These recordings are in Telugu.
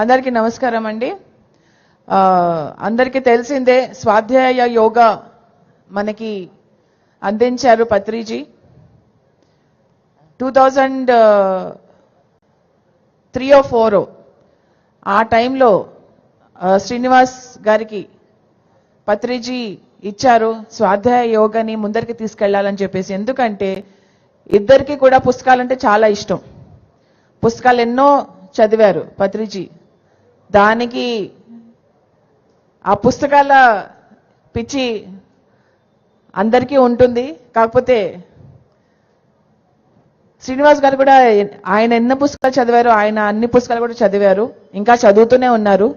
అందరికీ నమస్కారం అండి. అందరికీ తెలిసిందే స్వాధ్యాయ యోగా మనకి అందించారు Patriji. Two thousand three or four ఆ టైంలో శ్రీనివాస్ గారికి పత్రిజీ ఇచ్చారు. స్వాధ్యాయ యోగాని ముందరికి తీసుకెళ్ళాలని చెప్పేసి. ఎందుకంటే ఇద్దరికి కూడా పుస్తకాలంటే చాలా ఇష్టం. పుస్తకాలు ఎన్నో చదివారు పత్రిజీ. దానికి ఆ పుస్తకాల పిచ్చి అందరికీ ఉంటుంది. కాకపోతే శ్రీనివాస్ గారు కూడా ఆయన ఎన్ని పుస్తకాలు చదివారు ఆయన అన్ని పుస్తకాలు కూడా చదివారు. ఇంకా చదువుతూనే ఉన్నారు.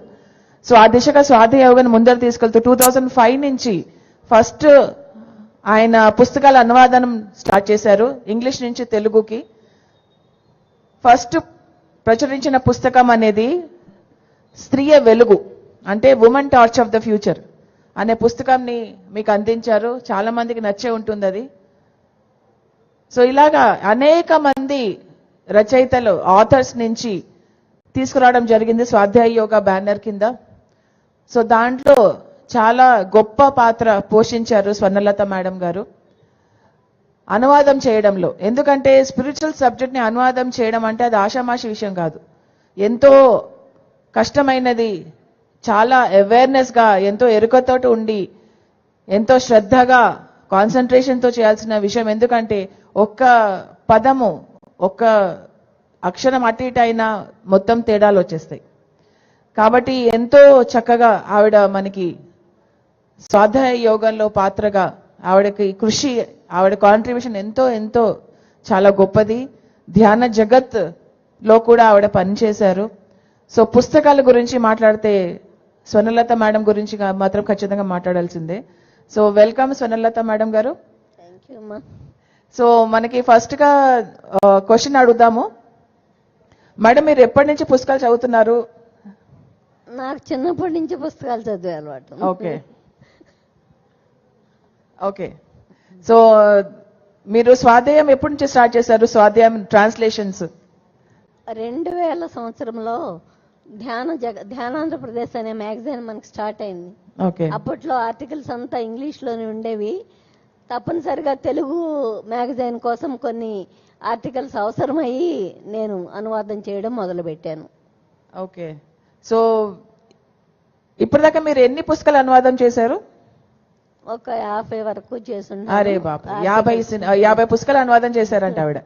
సో ఆ దిశగా స్వాధ్యాయ యోగాన్ని ముందర తీసుకెళ్తూ టూ థౌజండ్ ఫైవ్ నుంచి ఫస్ట్ ఆయన పుస్తకాల అనువాదనం స్టార్ట్ చేశారు ఇంగ్లీష్ నుంచి తెలుగుకి. ఫస్ట్ ప్రచురించిన పుస్తకం అనేది స్త్రీయ వెలుగు అంటే women torch of the future అనే పుస్తకాన్ని మీకు అందించారు. చాలా మందికి నచ్చే ఉంటుంది అది. సో ఇలాగా అనేక మంది రచయితలు ఆథర్స్ నుంచి తీసుకురావడం జరిగింది స్వాధ్యాయ యోగా బ్యానర్ కింద. సో దాంట్లో చాలా గొప్ప పాత్ర పోషించారు స్వర్ణలత మేడం గారు. అనువాదం చేయడంలో ఎందుకంటే స్పిరిచువల్ సబ్జెక్ట్ని అనువాదం చేయడం అంటే అది ఆషామాషి విషయం కాదు. ఎంతో కష్టమైనది. చాలా అవేర్నెస్గా ఎంతో ఎరుకతోటి ఉండి ఎంతో శ్రద్ధగా కాన్సన్ట్రేషన్తో చేయాల్సిన విషయం ఎందుకంటే ఒక్క పదము ఒక్క అక్షరం అటు ఇటు అయినా మొత్తం తేడాలు వచ్చేస్తాయి. కాబట్టి ఎంతో చక్కగా ఆవిడ మనకి స్వాధ్యాయ యోగంలో పాత్రగా ఆవిడకి కృషి ఆవిడ కాంట్రిబ్యూషన్ ఎంతో ఎంతో చాలా గొప్పది. ధ్యాన జగత్లో కూడా ఆవిడ పనిచేశారు. సో పుస్తకాల గురించి మాట్లాడితే స్వర్ణలత మేడం గురించి మాత్రం ఖచ్చితంగా మాట్లాడాల్సిందే. సో వెల్కమ్ స్వర్ణలత మేడం గారు. సో మనకి ఫస్ట్గా క్వశ్చన్ అడుగుదాము. మేడం మీరు ఎప్పటి నుంచి పుస్తకాలు చదువుతున్నారు? నాకు చిన్నప్పటి నుంచి పుస్తకాలు చదివే అలవాటు. ఓకే ఓకే సో మీరు స్వాధ్యాయం ఎప్పటి నుంచి స్టార్ట్ చేశారు? స్వాధ్యాయం ట్రాన్స్లేషన్స్. రెండు వేల సంవత్సరంలో ధ్యాన జగ ధ్యానాంధ్రప్రదేశ్ అనే మ్యాగజైన్ మనకి స్టార్ట్ అయింది. ఓకే. అప్పట్లో ఆర్టికల్స్ అంతా ఇంగ్లీష్లోనే ఉండేవి. తప్పనిసరిగా తెలుగు మ్యాగజైన్ కోసం కొన్ని ఆర్టికల్స్ అవసరమయ్యి నేను అనువాదం చేయడం మొదలుపెట్టాను. ఓకే. సో ఇప్పటిదాకా మీరు ఎన్ని పుస్తకాలు అనువాదం చేశారు? ఒక యాభై వరకు చేసుంటాను అరే బాబు యాభై యాభై పుస్తకాలు అనువాదం చేశారంట ఆవిడ.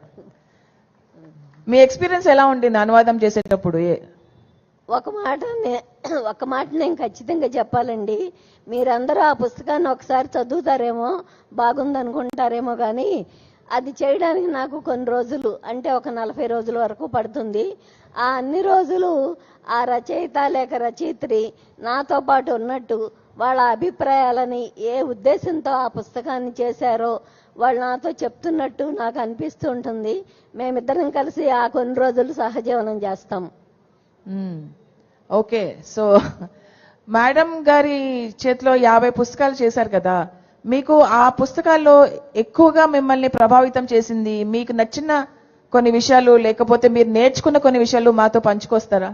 మీ ఎక్స్పీరియన్స్ ఎలా ఉండింది అనువాదం చేసేటప్పుడు? ఒక మాట ఒక మాట నేను ఖచ్చితంగా చెప్పాలండి. మీరందరూ ఆ పుస్తకాన్ని ఒకసారి చదువుతారేమో బాగుందనుకుంటారేమో కానీ అది చేయడానికి నాకు కొన్ని రోజులు అంటే ఒక నలభై రోజుల వరకు పడుతుంది. ఆ అన్ని రోజులు ఆ రచయిత లేక రచయిత్రి నాతో పాటు ఉన్నట్టు వాళ్ళ అభిప్రాయాలని ఏ ఉద్దేశంతో ఆ పుస్తకాన్ని చేశారో వాళ్ళు నాతో చెప్తున్నట్టు నాకు అనిపిస్తూ ఉంటుంది. మేమిద్దరం కలిసి ఆ కొన్ని రోజులు సహజీవనం చేస్తాం. ఓకే సో మేడం గారి చేతిలో యాభై పుస్తకాలు చేశారు కదా. మీకు ఆ పుస్తకాల్లో ఎక్కువగా మిమ్మల్ని ప్రభావితం చేసింది మీకు నచ్చిన కొన్ని విషయాలు లేకపోతే మీరు నేర్చుకున్న కొన్ని విషయాలు మాతో పంచుకొస్తారా?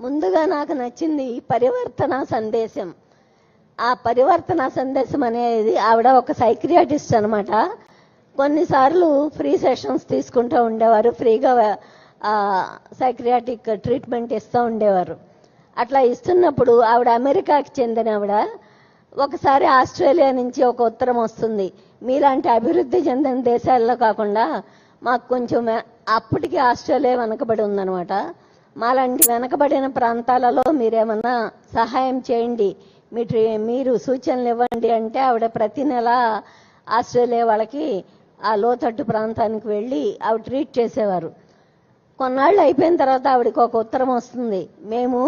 ముందుగా నాకు నచ్చింది పరివర్తన సందేశం. ఆ పరివర్తన సందేశం అనేది ఆవిడ ఒక సైక్రియాటిస్ట్ అనమాట కొన్నిసార్లు ఫ్రీ సెషన్స్ తీసుకుంటూ ఉండేవారు ఫ్రీగా సైక్రియాటిక్ ట్రీట్మెంట్ ఇస్తూ ఉండేవారు. అట్లా ఇస్తున్నప్పుడు ఆవిడ అమెరికాకి చెందిన ఆవిడ ఒకసారి ఆస్ట్రేలియా నుంచి ఒక ఉత్తరం వస్తుంది. మీలాంటి అభివృద్ధి చెందిన దేశాల్లో కాకుండా మాకు కొంచెం అప్పటికి ఆస్ట్రేలియా వెనకబడి ఉందన్నమాట. మాలాంటి వెనకబడిన ప్రాంతాలలో మీరేమన్నా సహాయం చేయండి. మీ ట్రీ- మీరు సూచనలు ఇవ్వండి అంటే ఆవిడ ప్రతి నెల ఆస్ట్రేలియా వాళ్ళకి ఆ లోతట్టు ప్రాంతానికి వెళ్ళి ఆవిడ ట్రీట్ చేసేవారు. కొన్నాళ్ళు అయిపోయిన తర్వాత ఆవిడకి ఒక ఉత్తరం వస్తుంది. మేము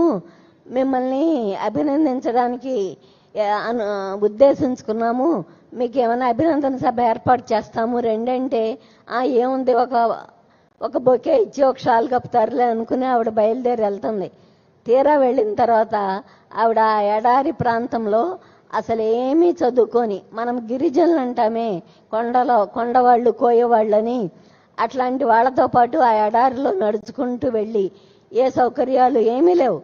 మిమ్మల్ని అభినందించడానికి అను ఉద్దేశించుకున్నాము. మీకు ఏమైనా అభినందన సభ ఏర్పాటు చేస్తాము. రెండంటే ఆ ఏముంది ఒక ఒక బొకే ఇచ్చి ఒక షాల్ కప్పుతారులే అనుకుని ఆవిడ బయలుదేరి వెళ్తుంది. తీరా వెళ్ళిన తర్వాత ఆవిడ ఆ ఎడారి ప్రాంతంలో అసలు ఏమీ చదువుకొని మనం గిరిజనులు అంటామే కొండలో కొండవాళ్ళు కోయవాళ్ళని అట్లాంటి వాళ్ళతో పాటు ఆ ఎడారిలో నడుచుకుంటూ వెళ్ళి ఏ సౌకర్యాలు ఏమీ లేవు.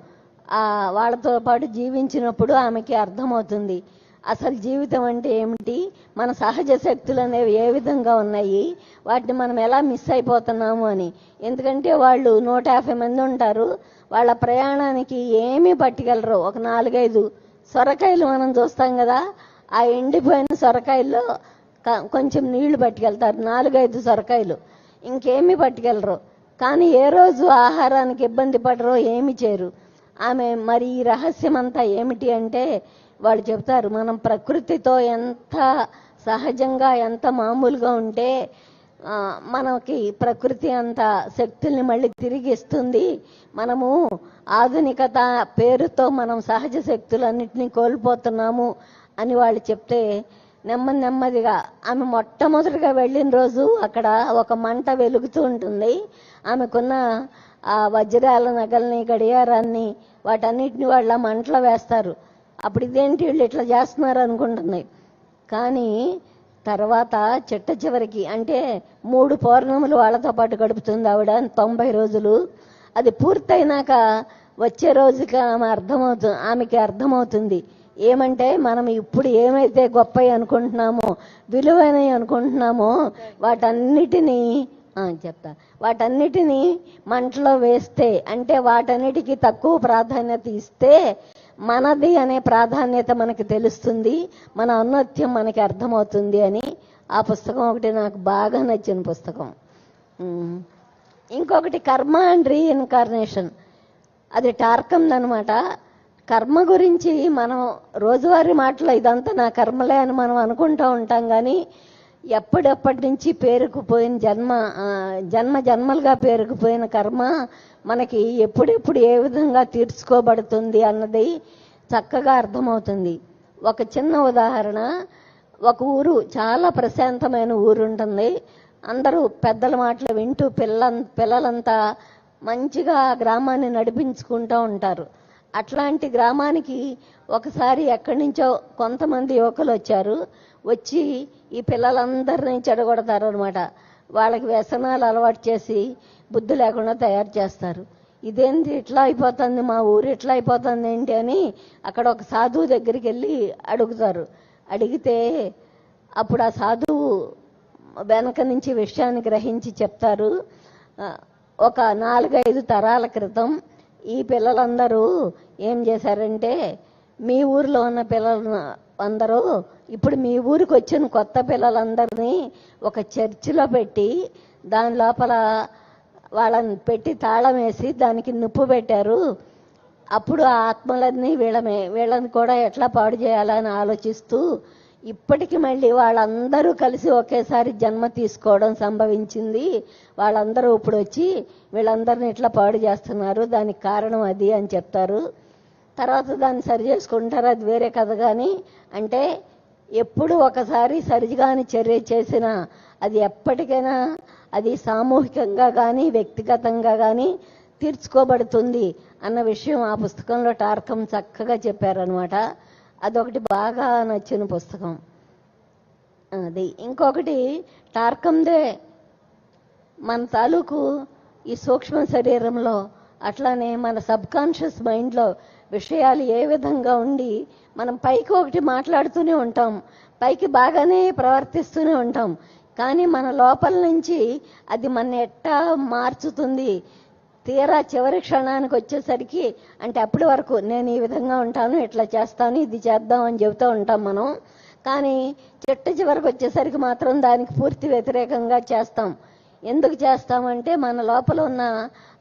ఆ వాళ్ళతో పాటు జీవించినప్పుడు ఆమెకి అర్థమవుతుంది. అసలు జీవితం అంటే ఏమిటి? మన సహజ శక్తులు అనేవి ఏ విధంగా ఉన్నాయి? వాటిని మనం ఎలా మిస్ అయిపోతున్నాము అని. ఎందుకంటే వాళ్ళు నూట యాభై మంది ఉంటారు. వాళ్ళ ప్రయాణానికి ఏమీ పట్టుకెళ్ళరు ఒక నాలుగైదు సొరకాయలు మనం చూస్తాం కదా ఆ ఎండిపోయిన సొరకాయల్లో కొంచెం నీళ్ళు పట్టుకెళ్తారు. నాలుగైదు సొరకాయలు. ఇంకేమీ పట్టుకెళ్ళరు. కానీ ఏ రోజు ఆహారానికి ఇబ్బంది పడరో ఏమి చేయరు. ఆమె మరి ఈ రహస్యం అంతా ఏమిటి అంటే వాళ్ళు చెప్తారు మనం ప్రకృతితో ఎంత సహజంగా ఎంత మామూలుగా ఉంటే మనకి ప్రకృతి అంత శక్తుల్ని మళ్ళీ తిరిగి ఇస్తుంది. మనము ఆధునికత పేరుతో మనం సహజ శక్తులన్నింటినీ కోల్పోతున్నాము అని వాళ్ళు చెప్తే నెమ్మది నెమ్మదిగా ఆమె మొట్టమొదటిగా వెళ్ళిన రోజు అక్కడ ఒక మంట వెలుగుతూ ఉంటుంది. ఆమెకున్న ఆ వజ్రాల నగల్ని గడియారాన్ని వాటన్నిటిని వాళ్ళ మంటలో వేస్తారు. అప్పుడు ఇదేంటి వీళ్ళు ఇట్లా చేస్తున్నారు అనుకుంటుంది. కానీ తర్వాత చిట్ట చివరికి అంటే మూడు పౌర్ణములు వాళ్ళతో పాటు గడుపుతుంది ఆవిడ తొంభై రోజులు. అది పూర్తయినాక వచ్చే రోజుకి ఆమె అర్థమవుతుంది ఆమెకి అర్థమవుతుంది. ఏమంటే మనం ఇప్పుడు ఏమైతే గొప్పవి అనుకుంటున్నామో విలువైనవి అనుకుంటున్నామో వాటన్నిటినీ చెప్తా. వాటన్నిటినీ మంటలో వేస్తే అంటే వాటన్నిటికీ తక్కువ ప్రాధాన్యత ఇస్తే మనది అనే ప్రాధాన్యత మనకి తెలుస్తుంది మన ఔన్నత్యం మనకి అర్థమవుతుంది అని ఆ పుస్తకం ఒకటి నాకు బాగా నచ్చిన పుస్తకం. ఇంకొకటి కర్మ అండ్ రీఇన్కార్నేషన్. అది టార్కం అనమాట కర్మ గురించి మనం రోజువారీ మాటలో ఇదంతా నా కర్మలే అని మనం అనుకుంటూ ఉంటాం కానీ ఎప్పుడెప్పటి నుంచి పేరుకుపోయిన జన్మ జన్మ జన్మలుగా పేరుకుపోయిన కర్మ మనకి ఎప్పుడెప్పుడు ఏ విధంగా తీర్చుకోబడుతుంది అన్నది చక్కగా అర్థమవుతుంది. ఒక చిన్న ఉదాహరణ ఒక ఊరు చాలా ప్రశాంతమైన ఊరు ఉంటుంది. అందరూ పెద్దల మాటలు వింటూ పిల్ల పిల్లలంతా మంచిగా గ్రామాన్ని నడిపించుకుంటూ ఉంటారు. అట్లాంటి గ్రామానికి ఒకసారి ఎక్కడి నుంచో కొంతమంది యువకులు వచ్చారు. వచ్చి ఈ పిల్లలందరినీ చెడగొడతారు అనమాట వాళ్ళకి వ్యసనాలు అలవాటు చేసి బుద్ధి లేకుండా తయారు చేస్తారు. ఇదేంటి ఇట్లా అయిపోతుంది మా ఊరు ఇట్లా అయిపోతుంది ఏంటి అని అక్కడ ఒక సాధువు దగ్గరికి వెళ్ళి అడుగుతారు. అడిగితే అప్పుడు ఆ సాధువు వెనక నుంచి విషయాన్ని గ్రహించి చెప్తారు. ఒక నాలుగైదు తరాల క్రితం ఈ పిల్లలందరూ ఏం చేశారంటే మీ ఊర్లో ఉన్న పిల్లలు అందరూ ఇప్పుడు మీ ఊరికి వచ్చిన కొత్త పిల్లలందరినీ ఒక చర్చిలో పెట్టి దాని లోపల వాళ్ళని పెట్టి తాళం వేసి దానికి నిప్పు పెట్టారు. అప్పుడు ఆ ఆత్మలన్నీ వీళ్ళమే వీళ్ళని కూడా ఎట్లా పాడు చేయాలని ఆలోచిస్తూ ఇప్పటికి మళ్ళీ వాళ్ళందరూ కలిసి ఒకేసారి జన్మ తీసుకోవడం సంభవించింది. వాళ్ళందరూ ఇప్పుడు వచ్చి వీళ్ళందరిని ఇట్లా పాడు చేస్తున్నారు దానికి కారణం అది అని చెప్తారు. తర్వాత దాన్ని సరి చేసుకుంటారు? అది వేరే కథ కానీ అంటే ఎప్పుడు ఒకసారి సరిగాని చర్య చేసినా అది ఎప్పటికైనా అది సామూహికంగా కానీ వ్యక్తిగతంగా కానీ తీర్చుకోబడుతుంది అన్న విషయం ఆ పుస్తకంలో టార్కం చక్కగా చెప్పారనమాట అదొకటి బాగా నచ్చిన పుస్తకం. అది ఇంకొకటి టార్కందే మన తాలూకు ఈ సూక్ష్మ శరీరంలో అట్లానే మన సబ్ కాన్షియస్ మైండ్లో విషయాలు ఏ విధంగా ఉండి మనం పైకి ఒకటి మాట్లాడుతూనే ఉంటాం పైకి బాగానే ప్రవర్తిస్తూనే ఉంటాం. కానీ మన లోపల నుంచి అది మన ఎట్టా మార్చుతుంది తీరా చివరి క్షణానికి వచ్చేసరికి అంటే అప్పటి వరకు నేను ఈ విధంగా ఉంటాను ఇట్లా చేస్తాను ఇది చేద్దాం అని చెబుతూ ఉంటాం మనం. కానీ చిట్ట చివరికి వచ్చేసరికి మాత్రం దానికి పూర్తి వ్యతిరేకంగా చేస్తాం. ఎందుకు చేస్తామంటే మన లోపల ఉన్న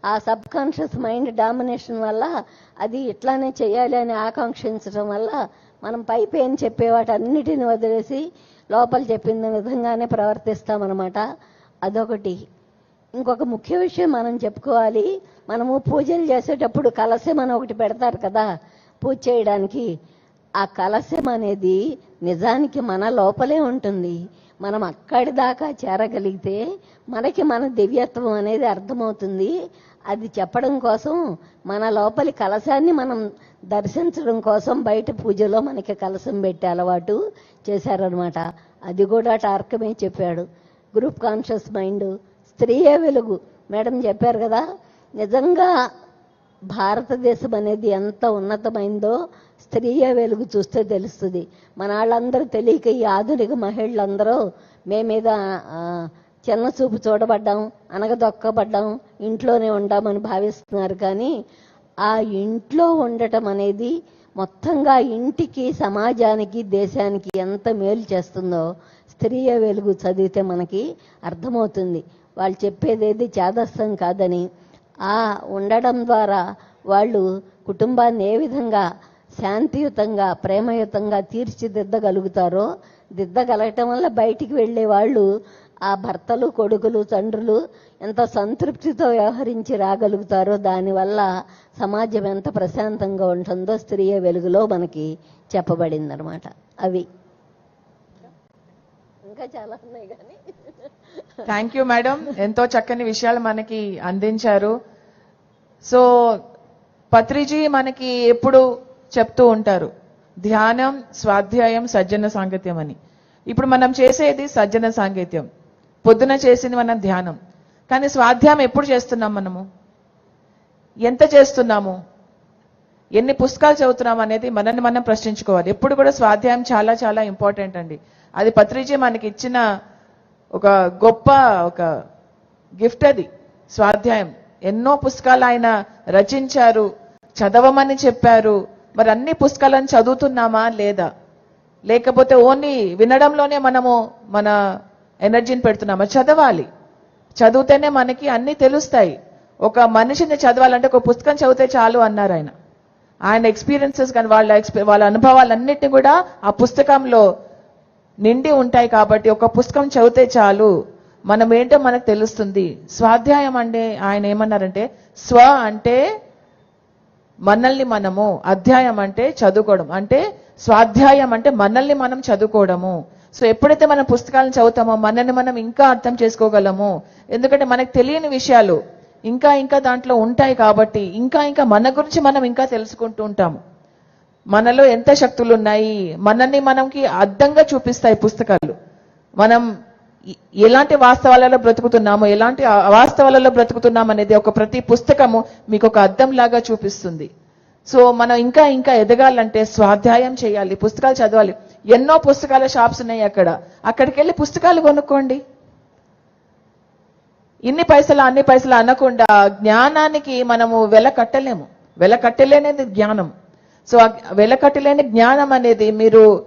ఆ సబ్ కాన్షియస్ మైండ్ డామినేషన్ వల్ల అది ఇట్లానే చేయాలి అని ఆకాంక్షించడం వల్ల మనం పై పైన చెప్పే వాటన్నిటిని వదిలేసి లోపల చెప్పిన విధంగానే ప్రవర్తిస్తామన్నమాట. అదొకటి. ఇంకొక ముఖ్య విషయం మనం చెప్పుకోవాలి. మనము పూజలు చేసేటప్పుడు కలశం అని ఒకటి పెడతారు కదా పూజ చేయడానికి. ఆ కలశం అనేది నిజానికి మన లోపలే ఉంటుంది. మనం అక్కడి దాకా చేరగలిగితే మనకి మన దివ్యత్వం అనేది అర్థమవుతుంది. అది చెప్పడం కోసం మన లోపలి కలశాన్ని మనం దర్శించడం కోసం బయట పూజలో మనకి కలశం పెట్టే అలవాటు చేశారనమాట అది కూడా టార్కమే చెప్పాడు. గ్రూప్ కాన్షియస్ మైండ్ స్త్రీయే వెలుగు. మేడం చెప్పారు కదా నిజంగా భారతదేశం అనేది ఎంత ఉన్నతమైందో స్త్రీయ వెలుగు చూస్తే తెలుస్తుంది. మన వాళ్ళందరూ తెలియక ఈ ఆధునిక మహిళలందరూ మేమేద చిన్న చూపు చూడబడ్డాం అనగదొక్కబడ్డాం ఇంట్లోనే ఉండామని భావిస్తున్నారు. కానీ ఆ ఇంట్లో ఉండటం అనేది మొత్తంగా ఇంటికి సమాజానికి దేశానికి ఎంత మేలు చేస్తుందో స్త్రీయ వెలుగు చదివితే మనకి అర్థమవుతుంది. వాళ్ళు చెప్పేదేది చాదస్తం కాదని. ఆ ఉండడం ద్వారా వాళ్ళు కుటుంబాన్ని ఏ విధంగా శాంతియుతంగా ప్రేమయుతంగా తీర్చిదిద్దగలుగుతారో దిద్దగలగటం వల్ల బయటికి వెళ్ళే వాళ్ళు ఆ భర్తలు కొడుకులు తండ్రులు ఎంత సంతృప్తితో వ్యవహరించి రాగలుగుతారో దానివల్ల సమాజం ఎంత ప్రశాంతంగా ఉంటుందో స్త్రీయ వెలుగులో మనకి చెప్పబడిందనమాట అవి. ఇంకా చాలా ఉన్నాయి కానీ. థ్యాంక్ యూ మేడం ఎంతో చక్కని విషయాలు మనకి అందించారు. సో పత్రిజీ మనకి ఎప్పుడు చెప్తూ ఉంటారు ధ్యానం స్వాధ్యాయం సజ్జన సాంగత్యం అని. ఇప్పుడు మనం చేసేది సజ్జన సాంగత్యం. పొద్దున చేసింది మనం ధ్యానం. కానీ స్వాధ్యాయం ఎప్పుడు చేస్తున్నాం మనము? ఎంత చేస్తున్నాము? ఎన్ని పుస్తకాలు చదువుతున్నాం అనేది మనల్ని మనం ప్రశ్నించుకోవాలి. ఎప్పుడు కూడా స్వాధ్యాయం చాలా చాలా ఇంపార్టెంట్ అండి. అది పత్రిజీ మనకి ఇచ్చిన ఒక గొప్ప ఒక గిఫ్ట్ అది స్వాధ్యాయం. ఎన్నో పుస్తకాలు ఆయన రచించారు చదవమని చెప్పారు. మరి అన్ని పుస్తకాలను చదువుతున్నామా లేదా? లేకపోతే ఓన్లీ వినడంలోనే మనము మన ఎనర్జీని పెడుతున్నామా? చదవాలి. చదివితేనే మనకి అన్ని తెలుస్తాయి. ఒక మనిషిని చదవాలంటే ఒక పుస్తకం చదివితే చాలు అన్నారు ఆయన. ఆయన ఎక్స్పీరియన్సెస్ కానీ వాళ్ళ ఎక్స్పీ- వాళ్ళ అనుభవాలన్నిటిని కూడా ఆ పుస్తకంలో నిండి ఉంటాయి కాబట్టి ఒక పుస్తకం చదివితే చాలు. మనం ఏంటో మనకు తెలుస్తుంది. స్వాధ్యాయం అంటే ఆయన ఏమన్నారంటే స్వ అంటే మనల్ని మనము అధ్యాయం అంటే చదువుకోవడం. అంటే స్వాధ్యాయం అంటే మనల్ని మనం చదువుకోవడము. సో ఎప్పుడైతే మనం పుస్తకాలను చదువుతామో మనల్ని మనం ఇంకా అర్థం చేసుకోగలము. ఎందుకంటే మనకు తెలియని విషయాలు ఇంకా ఇంకా దాంట్లో ఉంటాయి కాబట్టి ఇంకా ఇంకా మన గురించి మనం ఇంకా తెలుసుకుంటూ ఉంటాము. మనలో ఎంత శక్తులు ఉన్నాయి మనల్ని మనకి అర్థంగా చూపిస్తాయి పుస్తకాలు. మనం ఎలాంటి వాస్తవాలలో బ్రతుకుతున్నాము ఎలాంటి వాస్తవాలలో అవాస్తవాలలో బ్రతుకుతున్నాం అనేది ఒక ప్రతి పుస్తకము మీకు ఒక అర్థం లాగా చూపిస్తుంది. సో మనం ఇంకా ఇంకా ఎదగాలంటే స్వాధ్యాయం చేయాలి పుస్తకాలు చదవాలి. ఎన్నో పుస్తకాల షాప్స్ ఉన్నాయి అక్కడ. అక్కడికి వెళ్ళి పుస్తకాలు కొనుక్కోండి. ఇన్ని పైసలు అన్ని పైసలు అనకుండా జ్ఞానానికి మనము వెల కట్టలేము. వెల కట్టలేనిది జ్ఞానం. సో వెల కట్టలేని జ్ఞానం అనేది మీరు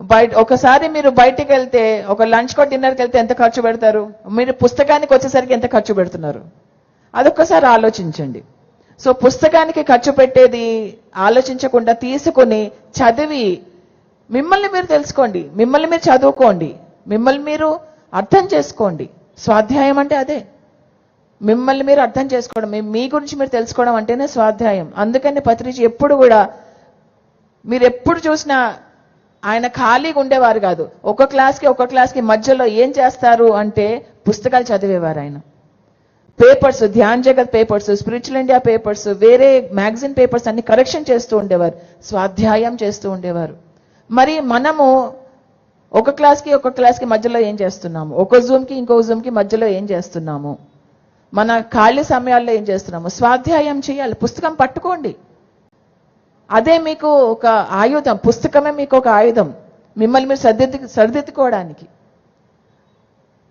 బయట ఒకసారి మీరు బయటికి వెళ్తే ఒక లంచ్ కో డిన్నర్కి వెళ్తే ఎంత ఖర్చు పెడతారు? మీరు పుస్తకానికి వచ్చేసరికి ఎంత ఖర్చు పెడుతున్నారు? అదొక్కసారి ఆలోచించండి. సో పుస్తకానికి ఖర్చు పెట్టేది ఆలోచించకుండా తీసుకొని చదివి మిమ్మల్ని మీరు తెలుసుకోండి. మిమ్మల్ని మీరు చదువుకోండి. మిమ్మల్ని మీరు అర్థం చేసుకోండి. స్వాధ్యాయం అంటే అదే. మిమ్మల్ని మీరు అర్థం చేసుకోవడం మీ- గురించి మీరు తెలుసుకోవడం అంటేనే స్వాధ్యాయం. అందుకని పత్రిజీ ఎప్పుడు కూడా మీరు ఎప్పుడు చూసినా ఆయన ఖాళీగా ఉండేవారు కాదు. ఒక క్లాస్కి ఒక క్లాస్కి మధ్యలో ఏం చేస్తారు అంటే పుస్తకాలు చదివేవారు ఆయన. Papers Dhyan Jagat papers spiritual India papers వేరే మ్యాగజైన్ పేపర్స్ అన్ని కరెక్షన్ చేస్తూ ఉండేవారు. స్వాధ్యాయం చేస్తూ ఉండేవారు. మరి మనము ఒక క్లాస్కి ఒక క్లాస్కి మధ్యలో ఏం చేస్తున్నాము? ఒక జూమ్కి ఇంకో జూమ్కి మధ్యలో ఏం చేస్తున్నాము? మన ఖాళీ సమయాల్లో ఏం చేస్తున్నాము? స్వాధ్యాయం చేయాలి. పుస్తకం పట్టుకోండి. అదే మీకు ఒక ఆయుధం. పుస్తకమే మీకు ఒక ఆయుధం. మిమ్మల్ని మీరు సర్దిద్దు సరిదిద్దుకోవడానికి.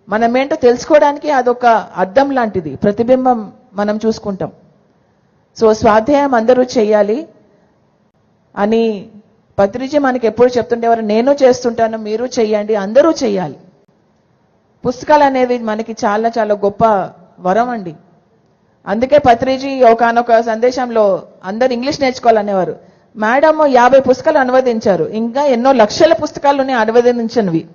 మనం ఏంటో తెలుసుకోవడానికి అదొక అద్దం లాంటిది. ప్రతిబింబం మనం చూసుకుంటాం. సో స్వాధ్యాయం అందరూ చేయాలి అని పత్రిజీ మనకి ఎప్పుడు చెప్తుండేవారు నేను చేస్తుంటాను మీరు చెయ్యండి అందరూ చెయ్యాలి. పుస్తకాలు అనేవి మనకి చాలా చాలా గొప్ప వరం అండి. అందుకే పత్రిజీ ఒకనొక సందేశంలో అందరు ఇంగ్లీష్ నేర్చుకోవాలనేవారు మేడం యాభై పుస్తకాలు అనువదించారు ఇంకా ఎన్నో లక్షల పుస్తకాలు ఉన్నాయి అనువదించినవి.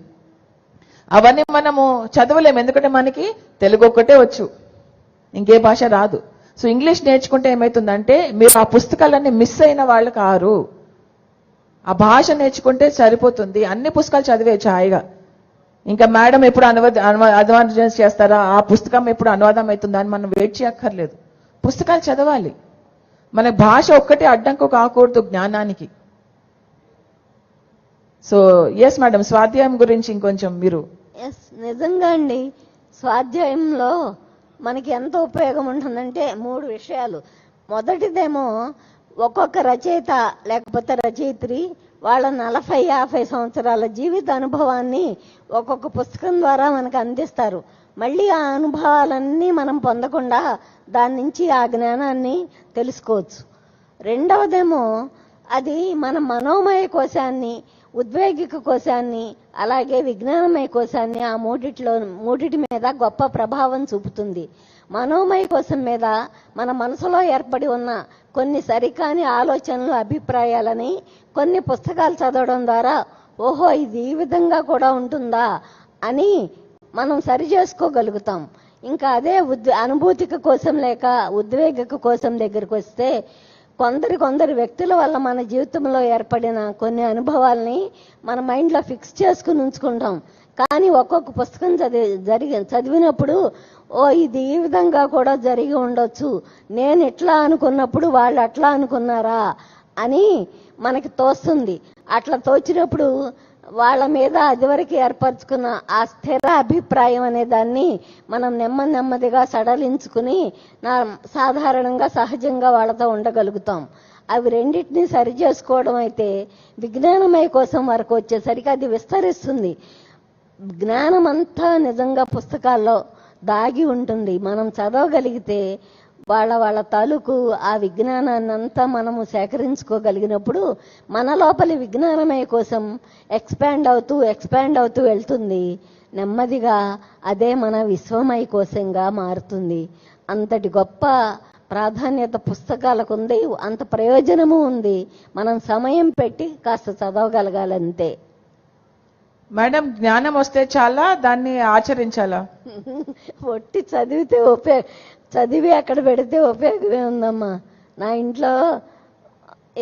అవన్నీ మనము చదవలేము ఎందుకంటే మనకి తెలుగు ఒక్కటే వచ్చు ఇంకే భాష రాదు. సో ఇంగ్లీష్ నేర్చుకుంటే ఏమవుతుందంటే మీరు ఆ పుస్తకాలన్నీ మిస్ అయిన వాళ్ళు కారు. ఆ భాష నేర్చుకుంటే సరిపోతుంది. అన్ని పుస్తకాలు చదివేయచ్చు హాయిగా ఇంకా మేడం ఎప్పుడు అనువాద అనువాదం చేస్తారా? ఆ పుస్తకం ఎప్పుడు అనువాదం అవుతుందా అని మనం వెయిట్ చేయక్కర్లేదు. పుస్తకాలు చదవాలి. మన భాష ఒక్కటే అడ్డంకు కాకూడదు జ్ఞానానికి. సో ఎస్ మేడం స్వాధ్యాయం గురించి ఇంకొంచెం మీరు. ఎస్ నిజంగా అండి. స్వాధ్యాయంలో మనకి ఎంత ఉపయోగం ఉంటుందంటే మూడు విషయాలు. మొదటిదేమో ఒక్కొక్క రచయిత లేకపోతే రచయిత్రి వాళ్ళ నలభై యాభై సంవత్సరాల జీవిత అనుభవాన్ని ఒక్కొక్క పుస్తకం ద్వారా మనకు అందిస్తారు. మళ్ళీ ఆ అనుభవాలన్నీ మనం పొందకుండా దాని నుంచి ఆ జ్ఞానాన్ని తెలుసుకోవచ్చు. రెండవదేమో అది మన మనోమయ కోశాన్ని ఉద్వేగిక కోశాన్ని అలాగే విజ్ఞానమయ కోశాన్ని ఆ మూడిట్లో మూడిటి మీద గొప్ప ప్రభావం చూపుతుంది. మనోమయ కోశం మీద మన మనసులో ఏర్పడి ఉన్న కొన్ని సరికాని ఆలోచనలు అభిప్రాయాలని కొన్ని పుస్తకాలు చదవడం ద్వారా ఓహో ఇది ఈ విధంగా కూడా ఉంటుందా అని మనం సరి చేసుకోగలుగుతాం. ఇంకా అదే ఉద్ అనుభూతిక కోసం లేక ఉద్వేగక కోసం దగ్గరికి వస్తే కొందరి కొందరు వ్యక్తుల వల్ల మన జీవితంలో ఏర్పడిన కొన్ని అనుభవాల్ని మన మైండ్లో ఫిక్స్ చేసుకుని ఉంచుకుంటాం. కానీ ఒక్కొక్క పుస్తకం చదివి జరిగి చదివినప్పుడు ఓ ఇది ఈ విధంగా కూడా జరిగి ఉండొచ్చు. నేను ఇట్లా అనుకున్నప్పుడు వాళ్ళు అట్లా అనుకున్నారా అని మనకి తోస్తుంది. అట్లా తోచినప్పుడు వాళ్ళ మీద అదివరకు ఏర్పరచుకున్న ఆ స్థిర అభిప్రాయం అనే దాన్ని మనం నెమ్మది నెమ్మదిగా సడలించుకుని నా సాధారణంగా సహజంగా వాళ్ళతో ఉండగలుగుతాం. అవి రెండింటినీ సరి చేసుకోవడం అయితే విజ్ఞానమయ కోసం వరకు వచ్చేసరికి అది విస్తరిస్తుంది. జ్ఞానం అంతా నిజంగా పుస్తకాల్లో దాగి ఉంటుంది. మనం చదవగలిగితే వాళ్ళ వాళ్ళ తాలూకు ఆ విజ్ఞానాన్ని అంతా మనము సేకరించుకోగలిగినప్పుడు మన లోపలి విజ్ఞానమే కోసం ఎక్స్పాండ్ అవుతూ ఎక్స్పాండ్ అవుతూ వెళ్తుంది. నెమ్మదిగా అదే మన విశ్వమై కోశంగా మారుతుంది. అంతటి గొప్ప ప్రాధాన్యత పుస్తకాలకు ఉంది అంత ప్రయోజనము ఉంది. మనం సమయం పెట్టి కాస్త చదవగలగాలంతే. మేడం జ్ఞానం వస్తే చాలా దాన్ని ఆచరించాలా? ఒట్టి చదివితే ఉపయోగ చదివి అక్కడ పెడితే ఉపయోగమే ఉందమ్మా. నా ఇంట్లో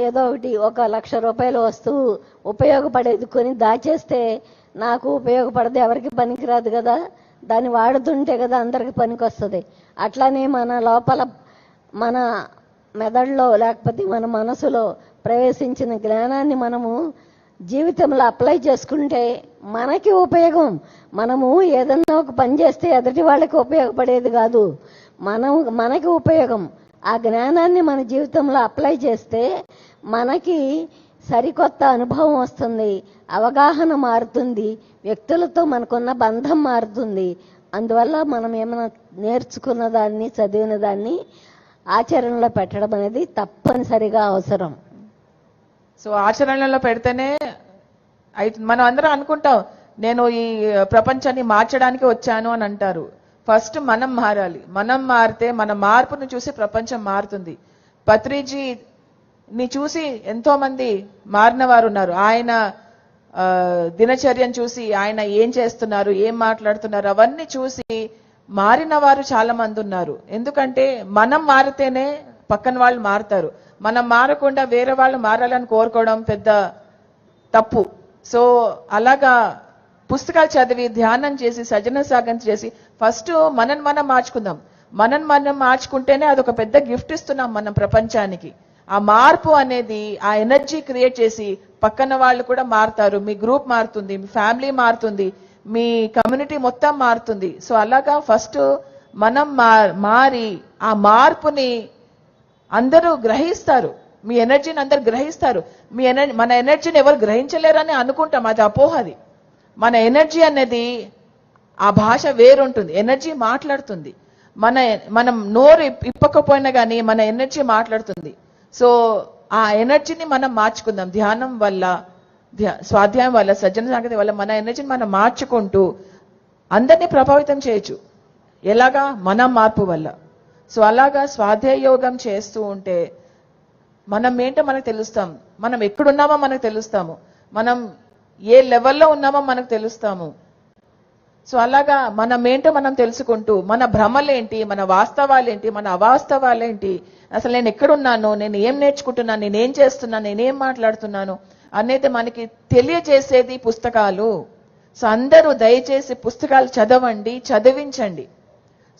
ఏదో ఒకటి ఒక లక్ష రూపాయల వస్తువు ఉపయోగపడేది కొని దాచేస్తే నాకు ఉపయోగపడదు ఎవరికి పనికిరాదు కదా. దాన్ని వాడుతుంటే కదా అందరికి పనికి వస్తుంది అట్లానే మన లోపల మన మెదడులో లేకపోతే మన మనసులో ప్రవేశించిన జ్ఞానాన్ని మనము జీవితంలో అప్లై చేసుకుంటే మనకి ఉపయోగం. మనము ఏదన్నా ఒక పని చేస్తే ఎదుటి వాళ్ళకి ఉపయోగపడేది కాదు. మనం మనకి ఉపయోగం. ఆ జ్ఞానాన్ని మన జీవితంలో అప్లై చేస్తే మనకి సరికొత్త అనుభవం వస్తుంది. అవగాహన మారుతుంది. వ్యక్తులతో మనకున్న బంధం మారుతుంది. అందువల్ల మనం ఏమైనా నేర్చుకున్న దాన్ని చదివిన దాన్ని ఆచరణలో పెట్టడం అనేది తప్పనిసరిగా అవసరం. సో ఆచరణలో పెడితేనే అయితే మనం అందరం అనుకుంటాం నేను ఈ ప్రపంచాన్ని మార్చడానికి వచ్చాను అని అంటారు. ఫస్ట్ మనం మారాలి. మనం మారితే మన మార్పును చూసి ప్రపంచం మారుతుంది. పత్రిజీని చూసి ఎంతో మంది మారిన వారు ఉన్నారు. ఆయన దినచర్యను చూసి ఆయన ఏం చేస్తున్నారు ఏం మాట్లాడుతున్నారు అవన్నీ చూసి మారిన వారు చాలా మంది ఉన్నారు. ఎందుకంటే మనం మారితేనే పక్కన వాళ్ళు మారుతారు. మనం మారకుండా వేరే వాళ్ళు మారాలని కోరుకోవడం పెద్ద తప్పు. సో అలాగా పుస్తకాలు చదివి ధ్యానం చేసి సజన సాగం చేసి ఫస్ట్ మనని మనం మార్చుకుందాం. మనం మనం మార్చుకుంటేనే అదొక పెద్ద గిఫ్ట్ ఇస్తున్నాం మనం ప్రపంచానికి. ఆ మార్పు అనేది ఆ ఎనర్జీ క్రియేట్ చేసి పక్కన వాళ్ళు కూడా మారుతారు. మీ గ్రూప్ మారుతుంది మీ ఫ్యామిలీ మారుతుంది మీ కమ్యూనిటీ మొత్తం మారుతుంది. సో అలాగా ఫస్ట్ మనం మా- మారి ఆ మార్పుని అందరూ గ్రహిస్తారు. మీ ఎనర్జీని అందరు గ్రహిస్తారు. మీ ఎనర్జీ మన ఎనర్జీని ఎవరు గ్రహించలేరని అనుకుంటాం. అది అపోహది మన ఎనర్జీ అనేది ఆ భాష వేరుంటుంది. ఎనర్జీ మాట్లాడుతుంది. మన మనం నోరు ఇప్- ఇప్పకపోయినా కానీ మన ఎనర్జీ మాట్లాడుతుంది. సో ఆ ఎనర్జీని మనం మార్చుకుందాం. ధ్యానం వల్ల ధ్యా- స్వాధ్యాయం వల్ల సజ్జన సంగతి వల్ల మన ఎనర్జీని మనం మార్చుకుంటూ అందరినీ ప్రభావితం చేయొచ్చు. ఎలాగా? మన మార్పు వల్ల. సో అలాగా స్వాధ్యాయ యోగం చేస్తూ ఉంటే మనం ఏంటో మనకు తెలుస్తాం? మనం ఎక్కడున్నామో మనకు తెలుస్తాము. మనం ఏ లెవెల్లో ఉన్నామో మనకు తెలుస్తాము. సో అలాగా మనం ఏంటో మనం తెలుసుకుంటూ మన భ్రమలేంటి మన వాస్తవాలేంటి మన అవాస్తవాలేంటి? అసలు నేను ఎక్కడున్నాను నేను ఏం నేర్చుకుంటున్నాను నేను ఏం చేస్తున్నాను నేనేం మాట్లాడుతున్నాను అనేది మనకి తెలియజేసేది పుస్తకాలు. సో అందరూ దయచేసి పుస్తకాలు చదవండి చదివించండి.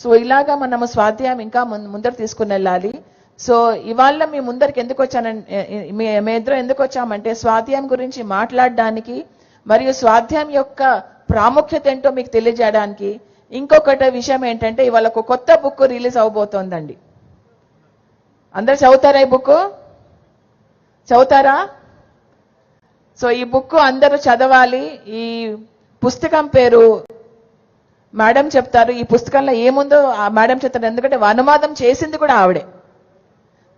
సో ఇలాగా మనము స్వాధ్యాయం ఇంకా ముందర తీసుకుని వెళ్ళాలి. సో ఇవాళ మీ ముందరికి ఎందుకు వచ్చానంటే మీ ఇద్దరు ఎందుకు వచ్చామంటే స్వాధ్యాయం గురించి మాట్లాడడానికి మరియు స్వాధ్యాయం యొక్క ప్రాముఖ్యత ఏంటో మీకు తెలియజేయడానికి ఇంకొకటి విషయం ఏంటంటే ఇవాళ ఒక కొత్త బుక్ రిలీజ్ అవబోతోందండి. అందరు చదువుతారా ఈ బుక్ చదువుతారా? సో ఈ బుక్ అందరూ చదవాలి. ఈ పుస్తకం పేరు మేడం చెప్తారు ఈ పుస్తకంలో ఏముందో ఆ మేడం చెప్తారు. ఎందుకంటే అనువాదం చేసింది కూడా ఆవిడే.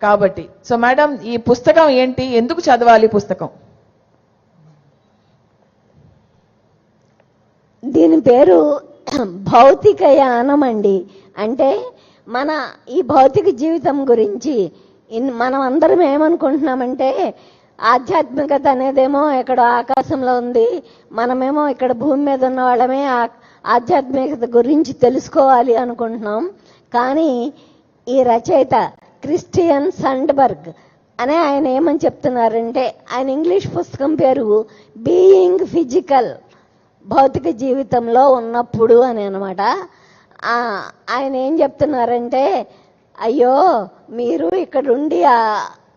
కాబట్టి సో మేడం ఈ పుస్తకం ఏంటి? ఎందుకు చదవాలి ఈ పుస్తకం? దీని పేరు భౌతిక యానం అండి. అంటే మన ఈ భౌతిక జీవితం గురించి మనం అందరం ఏమనుకుంటున్నామంటే ఆధ్యాత్మికత అనేదేమో ఇక్కడ ఆకాశంలో ఉంది. మనమేమో ఇక్కడ భూమి మీద ఉన్న వాళ్ళమే. ఆ- ఆధ్యాత్మికత గురించి తెలుసుకోవాలి అనుకుంటున్నాం. కానీ ఈ రచయిత క్రిస్టియన్ సండ్బర్గ్ అనే ఆయన ఏమని చెప్తున్నారంటే ఆయన ఇంగ్లీష్ పుస్తకం పేరు బీయింగ్ ఫిజికల్ భౌతిక జీవితంలో ఉన్నప్పుడు అని అనమాట ఆయన ఏం చెప్తున్నారంటే అయ్యో మీరు ఇక్కడ ఉండి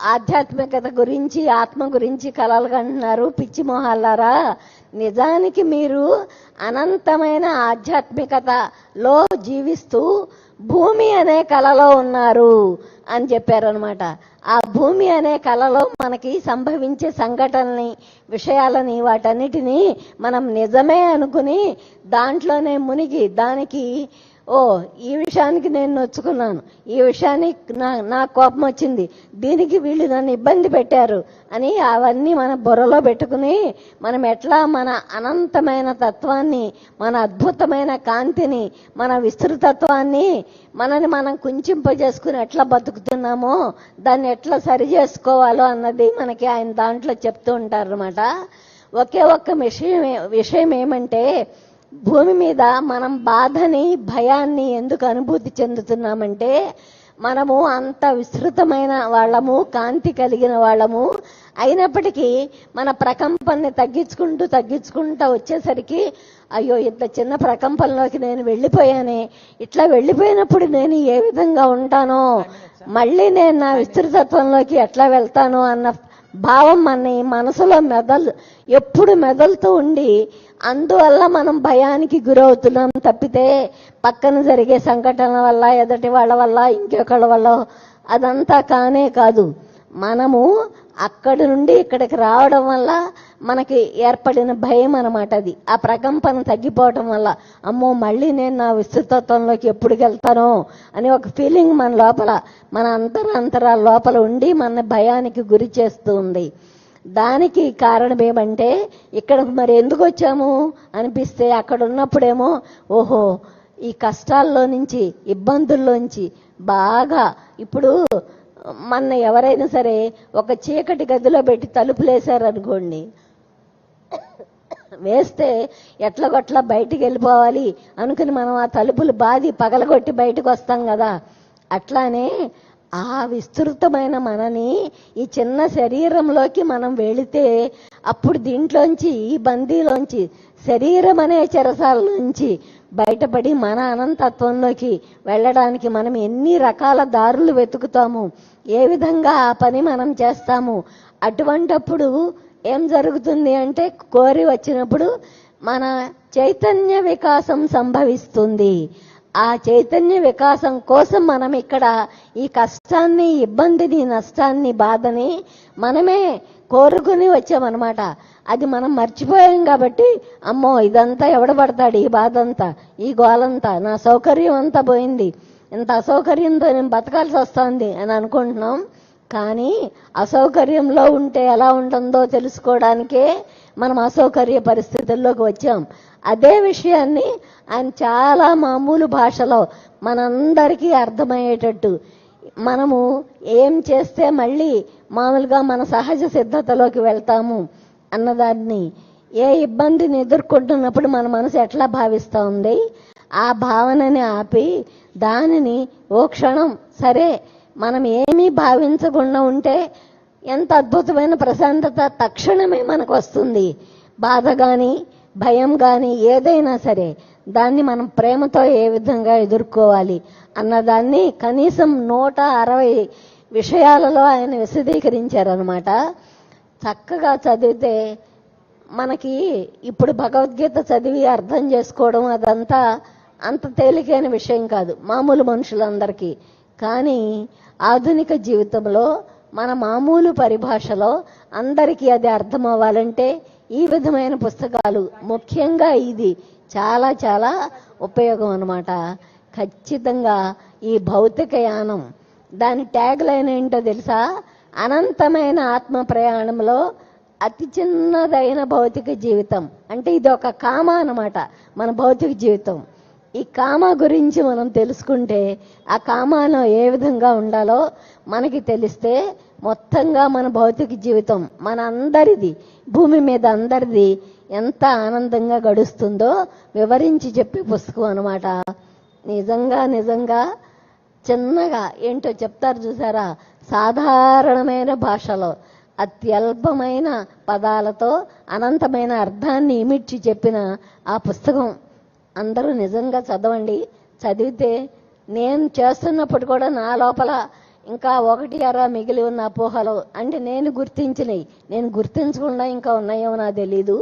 ఆధ్యాత్మికత గురించి ఆత్మ గురించి కలలు కంటున్నారు పిచ్చి మొహాలారా. నిజానికి మీరు అనంతమైన ఆధ్యాత్మికతలో జీవిస్తూ భూమి అనే కళలో ఉన్నారు అని చెప్పారనమాట ఆ భూమి అనే కళలో మనకి సంభవించే సంఘటనని విషయాలని వాటన్నిటినీ మనం నిజమే అనుకుని దాంట్లోనే మునిగి దానికి ఓ ఈ విషయానికి నేను నొచ్చుకున్నాను. ఈ విషయానికి నా నా కోపం వచ్చింది. దీనికి వీళ్ళు నన్ను ఇబ్బంది పెట్టారు అని అవన్నీ మన బుర్రలో పెట్టుకుని మనం ఎట్లా మన అనంతమైన తత్వాన్ని మన అద్భుతమైన కాంతిని మన విస్తృతత్వాన్ని మనని మనం కుంచింపజేసుకుని ఎట్లా బతుకుతున్నామో దాన్ని ఎట్లా సరి చేసుకోవాలో అన్నది మనకి ఆయన దాంట్లో చెప్తూ ఉంటారనమాట ఒకే ఒక్క విషయం విషయం ఏమంటే భూమి మీద మనం బాధని భయాన్ని ఎందుకు అనుభూతి చెందుతున్నామంటే మనము అంత విస్తృతమైన వాళ్ళము కాంతి కలిగిన వాళ్ళము అయినప్పటికీ మన ప్రకంపన్ని తగ్గించుకుంటూ తగ్గించుకుంటూ వచ్చేసరికి అయ్యో ఇంత చిన్న ప్రకంపంలోకి నేను వెళ్ళిపోయానే ఇట్లా వెళ్ళిపోయినప్పుడు నేను ఏ విధంగా ఉంటానో మళ్ళీ నేను నా విస్తృతత్వంలోకి ఎట్లా వెళ్తానో అన్న భావం మన మనసులో మెదలు ఎప్పుడు మెదలుతూ ఉండి అందువల్ల మనం భయానికి గురవుతున్నాం తప్పితే పక్కన జరిగే సంఘటనల వల్ల ఎదటి వాళ్ళ వల్ల ఇంకొకళ్ళ వల్ల అదంతా కానే కాదు. మనము అక్కడి నుండి ఇక్కడికి రావడం వల్ల మనకి ఏర్పడిన భయం అనమాట అది. ఆ ప్రకంపన తగ్గిపోవటం వల్ల అమ్మో మళ్ళీ నేను నా విస్తృతత్వంలోకి ఎప్పుడు వెళ్తానో అని ఒక ఫీలింగ్ మన లోపల మన అంతరాంతరాల లోపల ఉండి మన భయానికి గురి చేస్తూ ఉంది. దానికి కారణం ఏమంటే ఇక్కడ మరి ఎందుకు వచ్చాము అనిపిస్తే అక్కడ ఉన్నప్పుడేమో ఓహో ఈ కష్టాల్లో నుంచి ఇబ్బందుల్లోంచి బాగా ఇప్పుడు మన ఎవరైనా సరే ఒక చీకటి గదిలో పెట్టి తలుపులేశారనుకోండి వేస్తే ఎట్లగొట్లా బయటికి వెళ్ళిపోవాలి అనుకుని మనం ఆ తలుపులు బాది పగలగొట్టి బయటకు వస్తాం కదా. అట్లానే ఆ విస్తృతమైన మనని ఈ చిన్న శరీరంలోకి మనం వెళితే అప్పుడు దీంట్లోంచి ఈ బందీలోంచి శరీరం అనే చెరసాల నుంచి బయటపడి మన అనంతత్వంలోకి వెళ్ళడానికి మనం ఎన్ని రకాల దారులు వెతుకుతాము ఏ విధంగా ఆ పని మనం చేస్తాము? అటువంటప్పుడు ఏం జరుగుతుంది అంటే కోరి వచ్చినప్పుడు మన చైతన్య వికాసం సంభవిస్తుంది. ఆ చైతన్య వికాసం కోసం మనం ఇక్కడ ఈ కష్టాన్ని ఇబ్బందిని నష్టాన్ని బాధని మనమే కోరుకుని వచ్చామన్నమాట. అది మనం మర్చిపోయాం కాబట్టి అమ్మో ఇదంతా ఎవడబడతాడు ఈ బాధ అంతా ఈ గోలంతా నా సౌకర్యం అంతా పోయింది. ఇంత అసౌకర్యంతో నేను బతకాల్సి వస్తుంది అని అనుకుంటున్నాం. కానీ అసౌకర్యంలో ఉంటే ఎలా ఉంటుందో తెలుసుకోవడానికే మనం అసౌకర్య పరిస్థితుల్లోకి వచ్చాం. అదే విషయాన్ని ఆయన చాలా మామూలు భాషలో మనందరికీ అర్థమయ్యేటట్టు మనము ఏం చేస్తే మళ్ళీ మామూలుగా మన సహజ సిద్ధతలోకి వెళ్తాము అన్నదాన్ని ఏ ఇబ్బందిని ఎదుర్కొంటున్నప్పుడు మన మనసు ఎట్లా భావిస్తూ ఉంది ఆ భావనని ఆపి దానిని ఓ క్షణం సరే మనం ఏమీ భావించకుండా ఉంటే ఎంత అద్భుతమైన ప్రశాంతత తక్షణమే మనకు వస్తుంది బాధ కానీ భయం కానీ ఏదైనా సరే దాన్ని మనం ప్రేమతో ఏ విధంగా ఎదుర్కోవాలి అన్నదాన్ని కనీసం నూట అరవై విషయాలలో ఆయన విశదీకరించారనమాట చక్కగా చదివితే మనకి ఇప్పుడు భగవద్గీత చదివి అర్థం చేసుకోవడం అదంతా అంత తేలికైన విషయం కాదు మామూలు మనుషులందరికీ. కానీ ఆధునిక జీవితంలో మన మామూలు పరిభాషలో అందరికీ అది అర్థం అవ్వాలంటే ఈ విధమైన పుస్తకాలు ముఖ్యంగా ఇది చాలా చాలా ఉపయోగం అనమాట ఖచ్చితంగా ఈ భౌతిక యానం దాని ట్యాగ్ లైన్ ఏంటో తెలుసా? అనంతమైన ఆత్మ ప్రయాణంలో అతి చిన్నదైన భౌతిక జీవితం. అంటే ఇది ఒక కామ అన్నమాట మన భౌతిక జీవితం. ఈ కామ గురించి మనం తెలుసుకుంటే ఆ కామాలో ఏ విధంగా ఉండాలో మనకి తెలిస్తే మొత్తంగా మన భౌతిక జీవితం మన అందరిది భూమి మీద అందరిది ఎంత ఆనందంగా గడుస్తుందో వివరించి చెప్పే పుస్తకం అనమాట నిజంగా నిజంగా చిన్నగా ఏంటో చెప్తారు చూసారా? సాధారణమైన భాషలో అత్యల్పమైన పదాలతో అనంతమైన అర్థాన్ని ఇమిడ్చి చెప్పిన ఆ పుస్తకం. అందరూ నిజంగా చదవండి. చదివితే నేను చేస్తున్నప్పుడు కూడా నా లోపల ఇంకా ఒకటి అరా మిగిలి ఉన్న అపోహలు అంటే నేను గుర్తించినవి నేను గుర్తించకుండా ఇంకా ఉన్నాయో నాకు తెలీదు.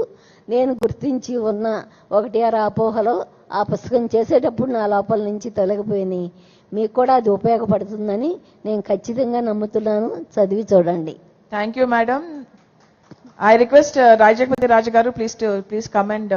నేను గుర్తించి ఉన్న ఒకటి అరా అపోహలు ఆ పుస్తకం చేసేటప్పుడు నా లోపల నుంచి తొలగిపోయినాయి. మీకు కూడా అది ఉపయోగపడుతుందని నేను ఖచ్చితంగా నమ్ముతున్నాను. చదివి చూడండి. Thank you madam I request Rajakapati Raju గారు ప్లీజ్ టు ప్లీజ్ కమెండ్